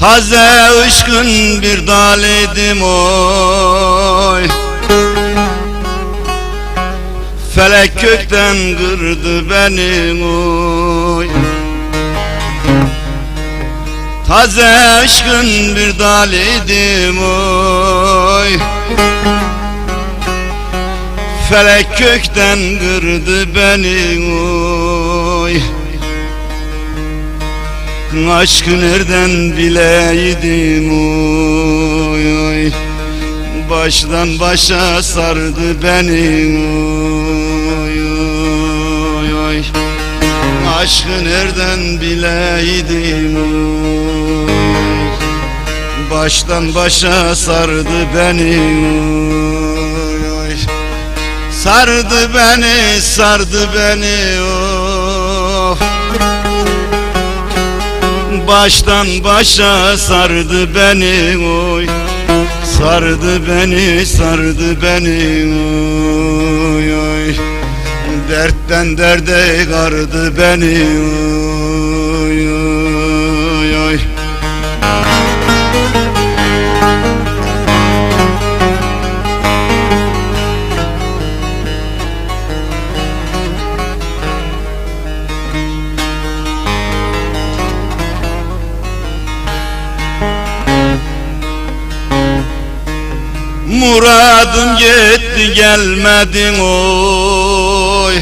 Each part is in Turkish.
Taze ışkın bir dal idim oy. Felek kökten kırdı beni oy. Taze aşkın bir dal idim oy. Felek kökten kırdı beni oy Aşkı nereden bileydim oy oy. Baştan başa sardı beni oy oy oy. Aşkı nereden bileydim oy. Baştan başa sardı beni oy oy. Sardı beni sardı beni oh Baştan başa sardı beni oy. Sardı beni sardı beni oy oy. Dertten derde kardı beni oy Muradım gitti gelmedin oy.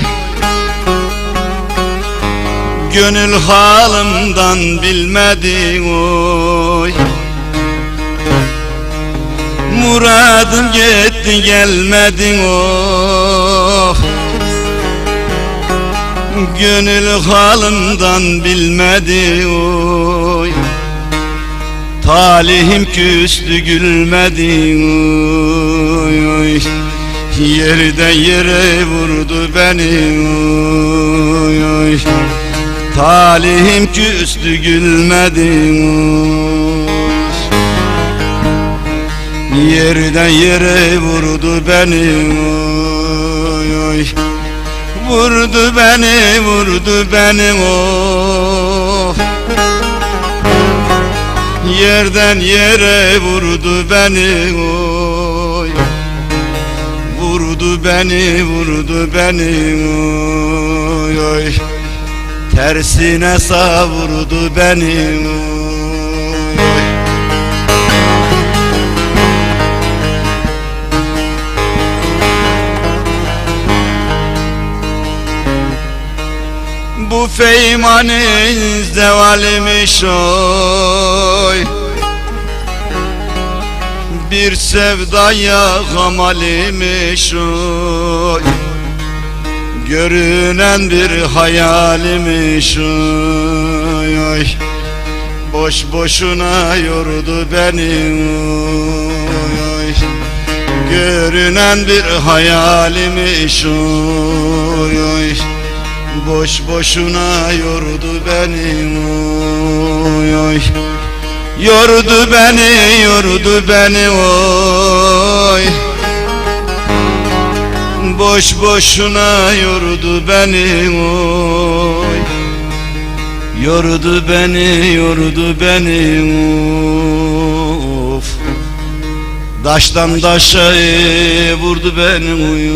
Gönül halımdan bilmedin oy. Muradım gitti gelmedin oy Gönül halımdan bilmedi oy Talihim küstü gülmedi oy oy. Yerden yere vurdu beni oy oy. Talihim küstü gülmedi oy. Yerden yere vurdu beni oy oy. Vurdu beni vurdu beni oh Yerden yere vurdu beni oy. Vurdu beni vurdu beni oy. Oy Tersine savurdu beni oy Bu feymanin zevalimiş oy. Bir sevdaya gamalimiş oy. Görünen bir hayalimiş oy. Oy Boş boşuna yordu beni oy. Oy Görünen bir hayalimiş oy oy Boş boşuna yordu beni oy oy. Yordu beni yordu beni oy. Boş boşuna yordu beni oy. Yordu beni yordu beni of. Daştan daşa vurdu beni oy